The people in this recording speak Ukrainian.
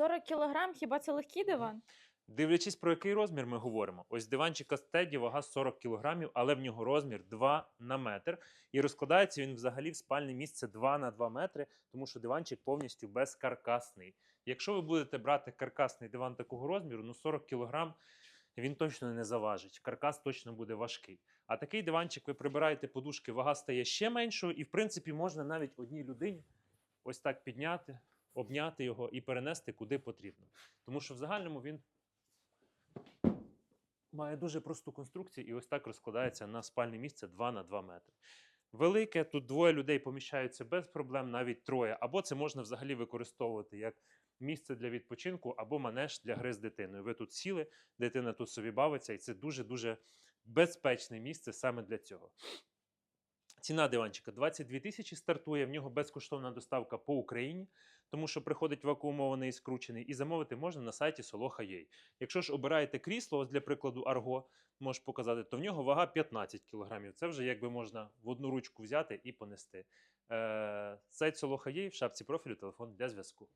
40 кілограм, хіба це легкий диван? Дивлячись, про який розмір ми говоримо. Ось диванчика Стеді вага 40 кг, але в нього розмір 2 на метр. І розкладається він взагалі в спальне місце 2 на 2 метри, тому що диванчик повністю безкаркасний. Якщо ви будете брати каркасний диван такого розміру, ну 40 кг він точно не заважить. Каркас точно буде важкий. А такий диванчик ви прибираєте подушки, вага стає ще меншою, і в принципі можна навіть одній людині ось так підняти, обняти його і перенести куди потрібно. Тому що в загальному він має дуже просту конструкцію і ось так розкладається на спальне місце 2 на 2 метри. Велике, тут двоє людей поміщаються без проблем, навіть троє. Або це можна взагалі використовувати як місце для відпочинку, або манеж для гри з дитиною. Ви тут сіли, дитина тут собі бавиться, і це дуже-дуже безпечне місце саме для цього. Ціна диванчика 22 тисячі стартує, в нього безкоштовна доставка по Україні, тому що приходить вакуумований і скручений, і замовити можна на сайті Soloha.ua. Якщо ж обираєте крісло, ось для прикладу Арго, можеш показати, то в нього вага 15 кг. Це вже якби можна в одну ручку взяти і понести. Е, сайт Soloha.ua в шапці профілю телефон для зв'язку.